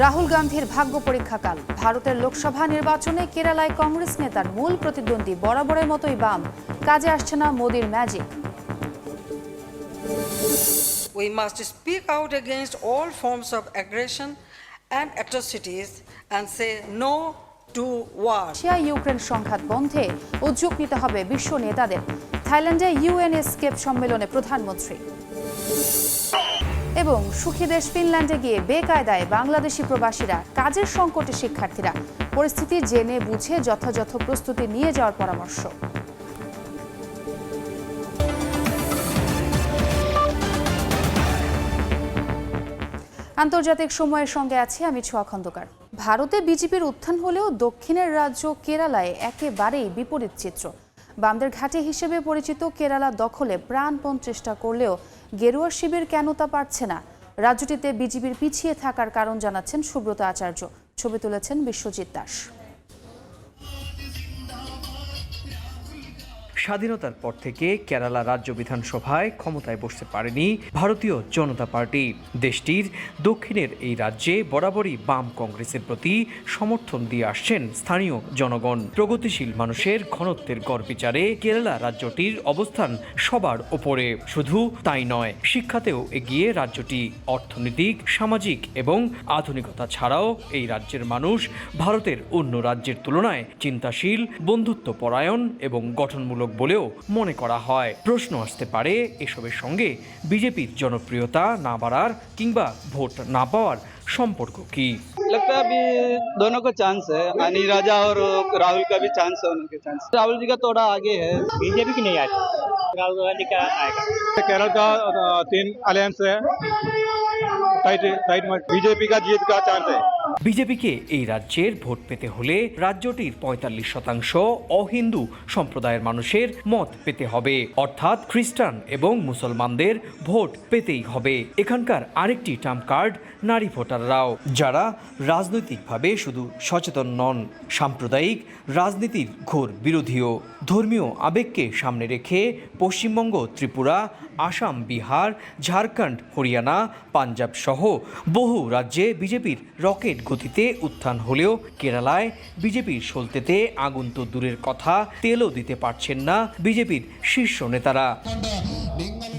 রাহুল গান্ধীর ভাগ্য পরীক্ষাকাল। ভারতের লোকসভা নির্বাচনে কেরালায় কংগ্রেস নেতার মূল প্রতিদ্বন্দ্বী বরাবরের মতোই বাম। কাজে আসছে না মোদির magic We must speak out against all forms of aggression and atrocities and say no to war. Russia Ukraine সংঘাত বন্ধে উদ্যোগ নিতে হবে বিশ্ব নেতাদের। থাইল্যান্ডে ইউএন এসকেপ সম্মেলনে প্রধানমন্ত্রী। এবং সুখী দেশ ফিনল্যান্ডে গিয়ে বেকায়দায় বাংলাদেশি প্রবাসীরা, কাজের সংকটে শিক্ষার্থীরা। পরিস্থিতি জেনে বুঝে যথাযথ প্রস্তুতি নিয়ে যাওয়ার পরামর্শ। আন্তর্জাতিক সময়ের সঙ্গে আছি আমি ছোয়া খন্দকার। ভারতে বিজেপির উত্থান হলেও দক্ষিণের রাজ্য কেরালায় একেবারেই বিপরীত চিত্র। বামদের ঘাঁটি হিসেবে পরিচিত কেরালা দখলে প্রাণপণ চেষ্টা করলেও গেরুয়া শিবির কেন তা পারছে না? রাজ্যটিতে বিজেপির পিছিয়ে থাকার কারণ জানাচ্ছেন সুব্রত আচার্য। ছবি তুলেছেন বিশ্বজিৎ দাস। স্বাধীনতার পর থেকে কেরালা রাজ্য বিধানসভায় ক্ষমতায় বসতে পারেনি ভারতীয় জনতা পার্টি। দেশটির দক্ষিণের এই রাজ্যে বরাবরই বাম কংগ্রেসের প্রতি সমর্থন দিয়ে আসছেন স্থানীয় জনগণ। প্রগতিশীল মানুষের ঘনত্বের গড় বিচারে কেরালা রাজ্যটির অবস্থান সবার ওপরে। শুধু তাই নয়, শিক্ষাতেও এগিয়ে রাজ্যটি অর্থনৈতিক, সামাজিক এবং আধুনিকতা ছাড়াও এই রাজ্যের মানুষ ভারতের অন্য রাজ্যের তুলনায় চিন্তাশীল বন্ধুত্ব পরায়ণ এবং গঠনমূলক বলেও মনে করা হয় প্রশ্ন আসতে পারে এসবের সঙ্গে বিজেপির জনপ্রিয়তা না বাড়ার কিংবা ভোট না পাওয়ার সম্পর্ক কি लगता है अभी दोनों को चांस है अनिल राजा और राहुल का भी चांस है उनके चांस राहुल जी का थोड़ा आगे है बीजेपी की नहीं आती राहुल गांधी का आएगा केरल का अ, तीन अलायंस है टाइट टाइट बीजेपी का जीत का चांस है বিজেপিকে এই রাজ্যের ভোট পেতে হলে রাজ্যটির পঁয়তাল্লিশ শতাংশ অহিন্দু সম্প্রদায়ের মানুষের মত পেতে হবে। অর্থাৎ খ্রিস্টান এবং মুসলমানদের ভোট পেতেই হবে। এখানকার আরেকটি টার্ম কার্ড নারী ভোটাররাও, যারা রাজনৈতিকভাবে শুধু সচেতন নন, সাম্প্রদায়িক রাজনীতির ঘোর বিরোধীও। ধর্মীয় আবেগকে সামনে রেখে পশ্চিমবঙ্গ, ত্রিপুরা, আসাম, বিহার, ঝাড়খণ্ড, হরিয়ানা পাঞ্জাব সহ বহু রাজ্যে বিজেপির রকেট গতিতে উত্থান হলেও কেরালায় বিজেপির সলতেতে আগুন তো দূরের কথা তেলও দিতে পারছেন না বিজেপির শীর্ষ নেতারা।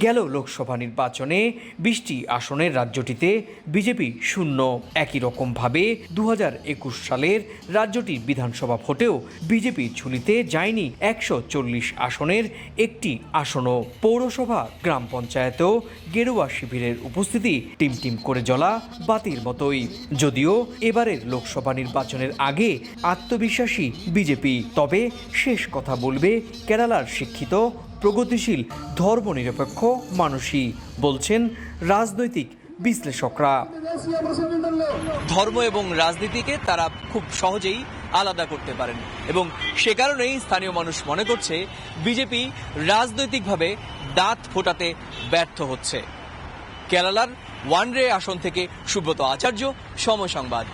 গেল লোকসভা নির্বাচনে। বিশটি আসনের রাজ্যটিতে বিজেপি শূন্য। একই রকমভাবে দু সালের রাজ্যটির বিধানসভা ভোটেও বিজেপি ঝুলিতে যায়নি একশো চল্লিশ আসনের একটি আসনও। পৌরসভা, গ্রাম পঞ্চায়েতেও গেরুয়া শিবিরের উপস্থিতি টিমটিম করে জ্বলা বাতির মতোই। যদিও এবারের লোকসভা নির্বাচনের আগে আত্মবিশ্বাসী বিজেপি। তবে শেষ কথা বলবে কেরালার শিক্ষিত প্রগতিশীল ধর্মনিরপেক্ষ মানুষই বলছেন রাজনৈতিক বিশ্লেষকরা। ধর্ম এবং রাজনীতিকে তারা খুব সহজেই আলাদা করতে পারেন এবং সে কারণেই স্থানীয় মানুষ মনে করছে বিজেপি রাজনৈতিকভাবে দাঁত ফোটাতে ব্যর্থ হচ্ছে। কেরালার ওয়ানরে আসন থেকে সুব্রত আচার্য সময় সংবাদ।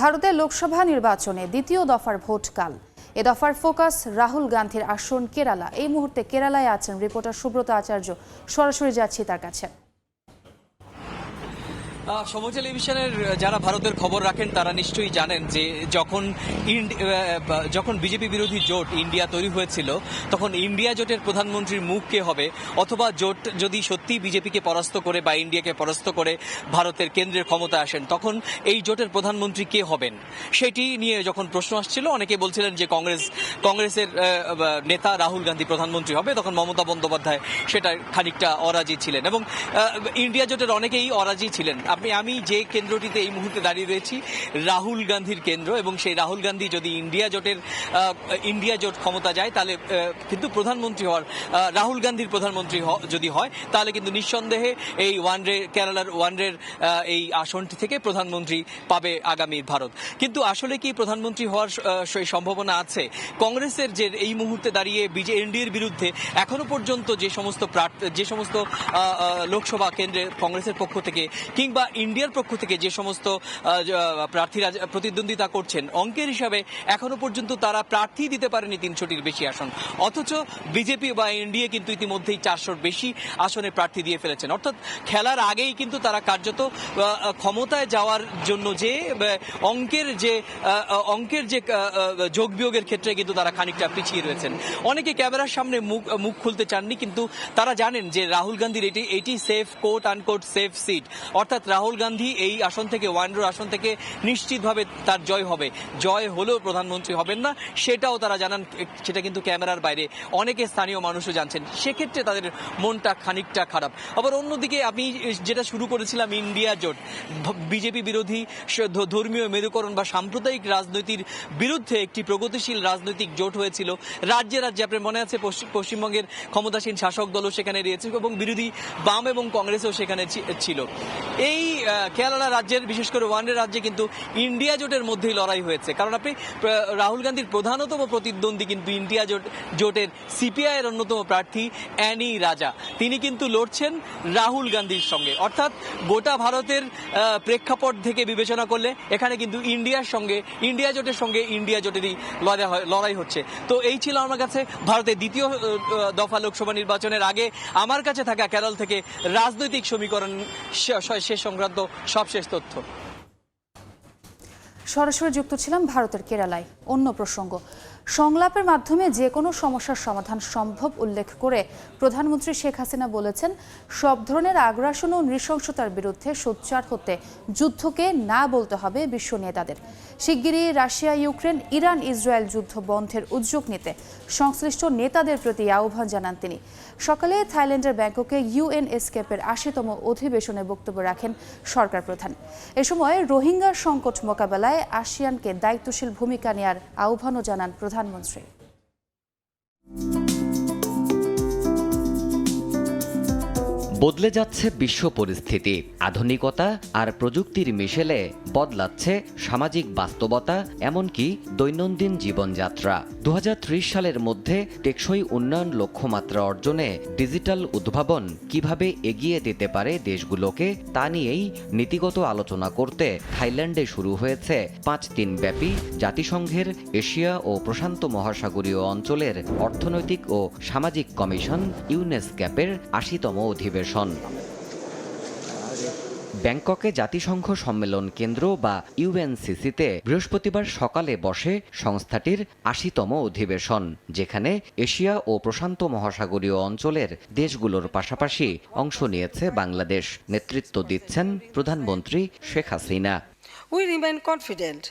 ভারতের লোকসভা নির্বাচনে দ্বিতীয় দফার ভোট কাল এ দফার ফোকাস রাহুল গান্ধীর আসন কেরালা। এই মুহূর্তে কেরালায় আছেন রিপোর্টার সুব্রত আচার্য। সরাসরি যাচ্ছি তার কাছে। সময় টেলিভিশনের যারা ভারতের খবর রাখেন, তারা নিশ্চয়ই জানেন যে যখন যখন বিজেপি বিরোধী জোট ইন্ডিয়া তৈরি হয়েছিল, তখন ইন্ডিয়া জোটের প্রধানমন্ত্রীর মুখ কে হবে? অথবা জোট যদি সত্যি বিজেপিকে পরাস্ত করে বা ইন্ডিয়াকে পরাস্ত করে ভারতের কেন্দ্রের ক্ষমতা আসেন, তখন এই জোটের প্রধানমন্ত্রী কে হবেন? সেটি নিয়ে যখন প্রশ্ন আসছিল, অনেকে বলছিলেন যে কংগ্রেস, কংগ্রেসের নেতা রাহুল গান্ধী প্রধানমন্ত্রী হবে, তখন মমতা বন্দ্যোপাধ্যায় সেটা খানিকটা অরাজি ছিলেন। এবং ইন্ডিয়া জোটের অনেকেই অরাজি ছিলেন। আপনি, আমি যে কেন্দ্রটিতে এই মুহূর্তে দাঁড়িয়ে রয়েছি, রাহুল গান্ধীর কেন্দ্র এবং সেই রাহুল গান্ধী যদি ইন্ডিয়া জোটের ইন্ডিয়া জোট ক্ষমতা যায়, তাহলে কিন্তু প্রধানমন্ত্রী হওয়ার রাহুল গান্ধীর প্রধানমন্ত্রী যদি হয়, তাহলে কিন্তু নিঃসন্দেহে এই ওয়ানডে কেরালার ওয়ানডের এই আসনটি থেকে প্রধানমন্ত্রী পাবে আগামী ভারত। কিন্তু আসলে কি প্রধানমন্ত্রী হওয়ার সেই সম্ভাবনা আছে? কংগ্রেসের যে এই মুহূর্তে দাঁড়িয়ে বিজে, এনডিএর বিরুদ্ধে এখনও পর্যন্ত যে সমস্ত যে সমস্ত লোকসভা কেন্দ্রে কংগ্রেসের পক্ষ থেকে কিংবা বা ইন্ডিয়ার পক্ষ থেকে যে সমস্ত প্রার্থীরা প্রতিদ্বন্দ্বিতা করছেন, অঙ্কের হিসাবে এখনও পর্যন্ত তারা প্রার্থী দিতে পারেনি তিনশোটির বেশি আসন। অথচ বিজেপি বা এনডিএ কিন্তু ইতিমধ্যেই চারশোর বেশি আসনে প্রার্থী দিয়ে ফেলেছেন। অর্থাৎ খেলার আগেই কিন্তু তারা কার্যত ক্ষমতায় যাওয়ার জন্য যে অঙ্কের যে অঙ্কের যে যোগ বিয়োগের ক্ষেত্রে কিন্তু তারা খানিকটা পিছিয়ে রয়েছেন। অনেকে ক্যামেরার সামনে মুখ মুখ খুলতে চাননি, কিন্তু তারা জানেন যে রাহুল গান্ধীর এটি এটি safe quote unquote safe seat অর্থাৎ রাহুল গান্ধী এই আসন থেকে, ওয়ান্ড্রো আসন থেকে নিশ্চিতভাবে তার জয় হবে। জয় হলেও প্রধানমন্ত্রী হবেন না, সেটাও তারা জানান, সেটা কিন্তু ক্যামেরার বাইরে। অনেকে স্থানীয় মানুষও জানছেন, সেক্ষেত্রে তাদের মনটা খানিকটা খারাপ। আবার অন্যদিকে আমি যেটা শুরু করেছিলাম, ইন্ডিয়া জোট, বিজেপি বিরোধী ধর্মীয় মেরুকরণ বা সাম্প্রদায়িক রাজনীতির বিরুদ্ধে একটি প্রগতিশীল রাজনৈতিক জোট হয়েছিল। রাজ্যে রাজ্যে, আপনার মনে আছে পশ্চিম- পশ্চিমবঙ্গের ক্ষমতাসীন শাসক দলও সেখানে রয়েছে এবং বিরোধী বাম এবং কংগ্রেসও সেখানে ছিল। এই আহ, কেরালা রাজ্যের বিশেষ করে ওয়ানডে রাজ্যে কিন্তু ইন্ডিয়া জোটের মধ্যেই লড়াই হয়েছে। কারণ আপনি রাহুল গান্ধীর প্রধানতম প্রতিদ্বন্দ্বী কিন্তু ইন্ডিয়া জোট জোটের সিপিআই এর অন্যতম প্রার্থী অ্যানি রাজা। তিনি কিন্তু লড়ছেন রাহুল গান্ধীর সঙ্গে। অর্থাৎ গোটা ভারতের প্রেক্ষাপট থেকে বিবেচনা করলে এখানে কিন্তু ইন্ডিয়ার সঙ্গে ইন্ডিয়া জোটের সঙ্গে ইন্ডিয়া জোটেরই লড়াই হচ্ছে। তো এই ছিল আমার কাছে ভারতের দ্বিতীয় দফা লোকসভা নির্বাচনের আগে। আমার কাছে থাকা কেরল থেকে রাজনৈতিক সমীকরণ সে সংক্রান্ত সবশেষ তথ্য। সরাসরি যুক্ত ছিলাম ভারতের কেরালায়। অন্য প্রসঙ্গ। সংলাপের মাধ্যমে যে কোনো সমস্যার সমাধান সম্ভব উল্লেখ করে প্রধানমন্ত্রী শেখ হাসিনা বলেছেন, সব ধরনের আগ্রাসন ও নৃশংসতার বিরুদ্ধে সোচ্চার হতে যুদ্ধকে না বলতে হবে বিশ্ব নেতাদের। শিগগিরই রাশিয়া, ইউক্রেন, ইরান, ইসরায়েল যুদ্ধ বন্ধের উদ্যোগ নিতে সংশ্লিষ্ট নেতাদের প্রতি আহ্বান জানান তিনি। সকালে থাইল্যান্ডের ব্যাংককে ইউএন এসকেপের আশিতম অধিবেশনে বক্তব্য রাখেন সরকার প্রধান। এ সময় রোহিঙ্গা সংকট মোকাবেলায় আসিয়ানকে দায়িত্বশীল ভূমিকা নেয়ার আহ্বানও জানান প্রধানমন্ত্রী। বদলে যাচ্ছে বিশ্ব পরিস্থিতি, আধুনিকতা আর প্রযুক্তির মিশেলে বদলাচ্ছে সামাজিক বাস্তবতা, এমনকি দৈনন্দিন জীবনযাত্রা। দু হাজার ত্রিশ সালের মধ্যে টেকসই উন্নয়ন লক্ষ্যমাত্রা অর্জনে ডিজিটাল উদ্ভাবন কীভাবে এগিয়ে দিতে পারে দেশগুলোকে, তা নিয়েই নীতিগত আলোচনা করতে থাইল্যান্ডে শুরু হয়েছে পাঁচ দিন ব্যাপী জাতিসংঘের এশিয়া ও প্রশান্ত মহাসাগরীয় অঞ্চলের অর্থনৈতিক ও সামাজিক কমিশন ইউনেস্ক্যাপের আশিতম অধিবেশন। ব্যাংককে জাতিসংঘ সম্মেলন কেন্দ্র বা ইউএনসিসিতে বৃহস্পতিবার সকালে বসে সংস্থাটির আশিতম অধিবেশন, যেখানে এশিয়া ও প্রশান্ত মহাসাগরীয় অঞ্চলের দেশগুলোর পাশাপাশি অংশ নিয়েছে বাংলাদেশ। নেতৃত্ব দিচ্ছেন প্রধানমন্ত্রী Sheikh Hasina. We remain confident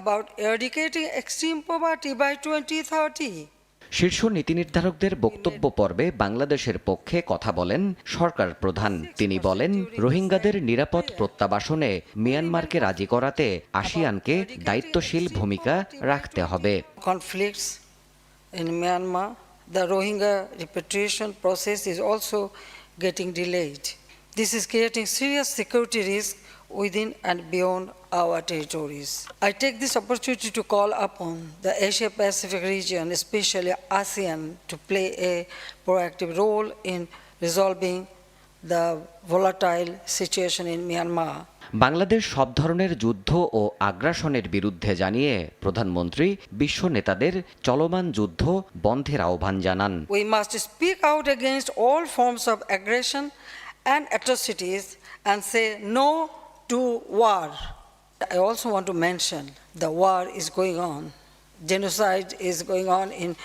about eradicating extreme poverty by 2030. শীর্ষ নীতি নির্ধারকদের বক্তব্য পর্বে বাংলাদেশের পক্ষে কথা বলেন সরকার প্রধান। তিনি বলেন, রোহিঙ্গাদের নিরাপদ প্রত্যাবাসনে মিয়ানমারকে রাজি করাতে আসিয়ানকে দায়িত্বশীল ভূমিকা রাখতে হবে। Getting delayed this is creating serious security risk within and beyond our territories. I take this opportunity to call upon the Asia Pacific region, especially ASEAN, to play a proactive role in resolving the volatile situation in Myanmar. Bangladesh সব ধরনের যুদ্ধ ও আগ্রাসনের বিরুদ্ধে জানিয়ে প্রধানমন্ত্রী বিশ্ব নেতাদের চলমান যুদ্ধ বন্ধের আহ্বান জানান We must speak out against all forms of aggression and atrocities and say no to war. I also want to mention the war is going on. Genocide is going on in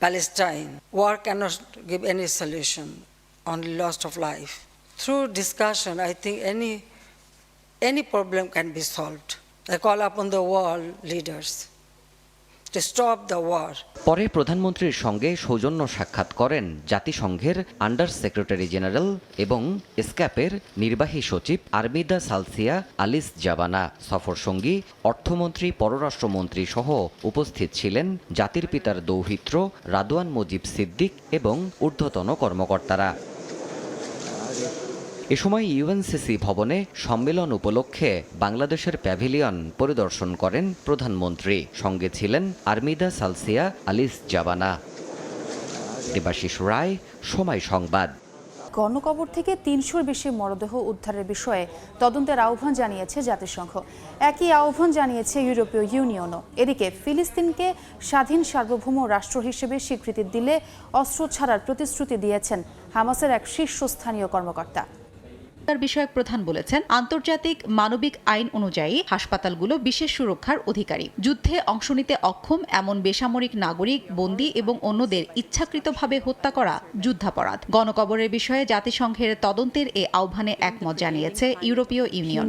Palestine. War cannot give any solution, only loss of life. Through discussion, I think any, any problem can be solved. I call upon the world leaders পরে প্রধানমন্ত্রীর সঙ্গে সৌজন্য সাক্ষাৎ করেন জাতিসংঘের under secretary general এবং স্ক্যাপের নির্বাহী সচিব আরমিদা সালসিয়া আলিস জাবানা। সফর সঙ্গী অর্থমন্ত্রী, পররাষ্ট্রমন্ত্রী সহ উপস্থিত ছিলেন জাতির পিতার দৌহিত্র, রাদওয়ান মুজিব সিদ্দিক এবং ঊর্ধ্বতন কর্মকর্তারা। এ সময় ইউএনসিসি ভবনে সম্মেলন উপলক্ষে বাংলাদেশের প্যাভিলিয়ন পরিদর্শন করেন প্রধানমন্ত্রী। সঙ্গে ছিলেন আর্মিদা সালসিয়া, আলিস জাবানা। দেবাশিস রায়, সময় সংবাদ। গণকবর থেকে তিনশোর বেশি মরদেহ উদ্ধারের বিষয়ে তদন্তের আহ্বান জানিয়েছে জাতিসংঘ। একই আহ্বান জানিয়েছে ইউরোপীয় ইউনিয়নও। এদিকে ফিলিস্তিনকে স্বাধীন সার্বভৌম রাষ্ট্র হিসেবে স্বীকৃতি দিলে অস্ত্র ছাড়ার প্রতিশ্রুতি দিয়েছেন হামাসের এক শীর্ষস্থানীয় কর্মকর্তা। তার বিষয়ক প্রধান বলেছেন আন্তর্জাতিক মানবিক আইন অনুযায়ী হাসপাতালগুলো বিশেষ সুরক্ষার অধিকারী। যুদ্ধে অংশ নিতে অক্ষম এমন বেসামরিক নাগরিক বন্দী এবং অন্যদের ইচ্ছাকৃতভাবে হত্যা করা যুদ্ধাপরাধ। গণকবরের বিষয়ে জাতিসংঘের তদন্তের এ আহ্বানে একমত জানিয়েছে ইউরোপীয় ইউনিয়ন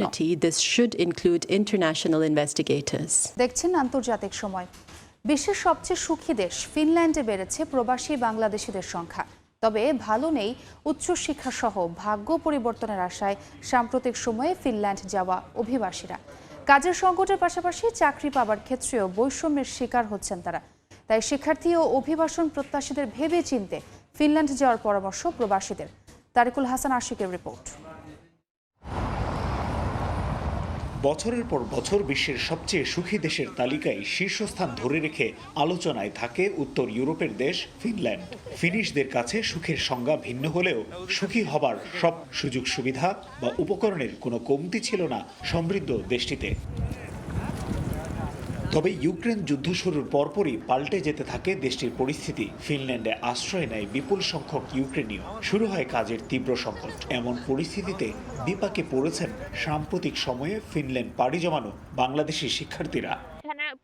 দেখছেন আন্তর্জাতিক সময়। বিশ্বের সবচেয়ে সুখী দেশ ফিনল্যান্ডে বেড়েছে প্রবাসী বাংলাদেশিদের সংখ্যা। তবে ভালো নেই উচ্চশিক্ষা সহ ভাগ্য পরিবর্তনের আশায় সাম্প্রতিক সময়ে ফিনল্যান্ড যাওয়া অভিবাসীরা। কাজের সংকটের পাশাপাশি চাকরি পাবার ক্ষেত্রেও বৈষম্যের শিকার হচ্ছেন তারা। তাই শিক্ষার্থী ও অভিবাসন প্রত্যাশীদের ভেবে চিনতে ফিনল্যান্ড যাওয়ার পরামর্শ প্রবাসীদের। তারিকুল হাসান আশিকের রিপোর্ট। বছরের পর বছর বিশ্বের সবচেয়ে সুখী দেশের তালিকায় শীর্ষস্থান ধরে রেখে আলোচনায় থাকে উত্তর ইউরোপের দেশ ফিনল্যান্ড। ফিনিশদের কাছে সুখের সংজ্ঞা ভিন্ন হলেও সুখী হবার সব সুযোগ সুবিধা বা উপকরণের কোনো কমতি ছিল না সমৃদ্ধ দেশটিতে। তবে ইউক্রেন যুদ্ধ শুরুর পরপরই পাল্টে যেতে থাকে দেশটির পরিস্থিতি। ফিনল্যান্ডে আশ্রয় নেয় বিপুল সংখ্যক ইউক্রেনীয়। শুরু হয় কাজের তীব্র সংকট। এমন পরিস্থিতিতে বিপাকে পড়েছেন সাম্প্রতিক সময়ে ফিনল্যান্ড পাড়ি জমানো বাংলাদেশি শিক্ষার্থীরা।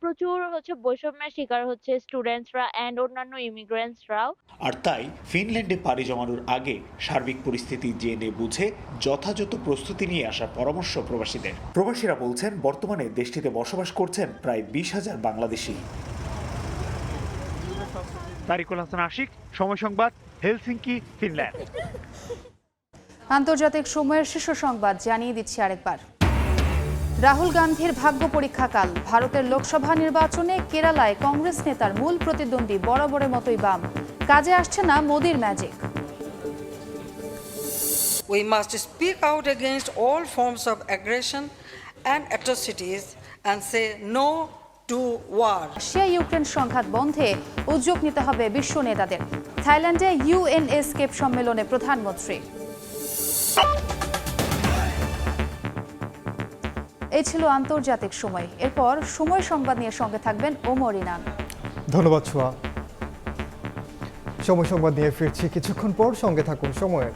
প্রচুর হচ্ছে বৈষম্যের শিকার হচ্ছে স্টুডেন্টসরা অ্যান্ড অন্যান্য ইমিগ্রেন্টসরাও আর তাই ফিনল্যান্ডে পাড়ি জমানোর আগে সার্বিক পরিস্থিতি জেনে বুঝে যথাযথ প্রস্তুতি নিয়ে আসার পরামর্শ প্রবাসীদের। প্রবাসীরা বলছেন বর্তমানে দেশটিতে বসবাস করছেন প্রায় বিশ হাজার বাংলাদেশি। তারিকুল হাসান আশিক সময় সংবাদ হেলসিঙ্কি ফিনল্যান্ড। আন্তর্জাতিক সময়ের শীর্ষ সংবাদ জানিয়ে দিচ্ছি আরেকবার। রাহুল গান্ধীর ভাগ্য পরীক্ষাকাল ভারতের লোকসভা নির্বাচনে কেরালায় কংগ্রেস নেতার মূল প্রতিদ্বন্দ্বী বরাবরের মতোই বাম। কাজে আসছে না মোদির magic We must speak out against all forms of aggression and atrocities and say no to war. Russia Ukraine সংঘাত বন্ধে উদ্যোগ নিতে হবে বিশ্ব নেতাদের। থাইল্যান্ডে ইউএনএসকেপ সম্মেলনে প্রধানমন্ত্রী। এই ছিল আন্তর্জাতিক সময়। এরপর সময় সংবাদ নিয়ে সঙ্গে থাকবেন ওমর ইনান। ধন্যবাদ ছোয়া সময় সংবাদ নিয়ে ফিরছি কিছুক্ষণ পর সঙ্গে থাকুন সময়ের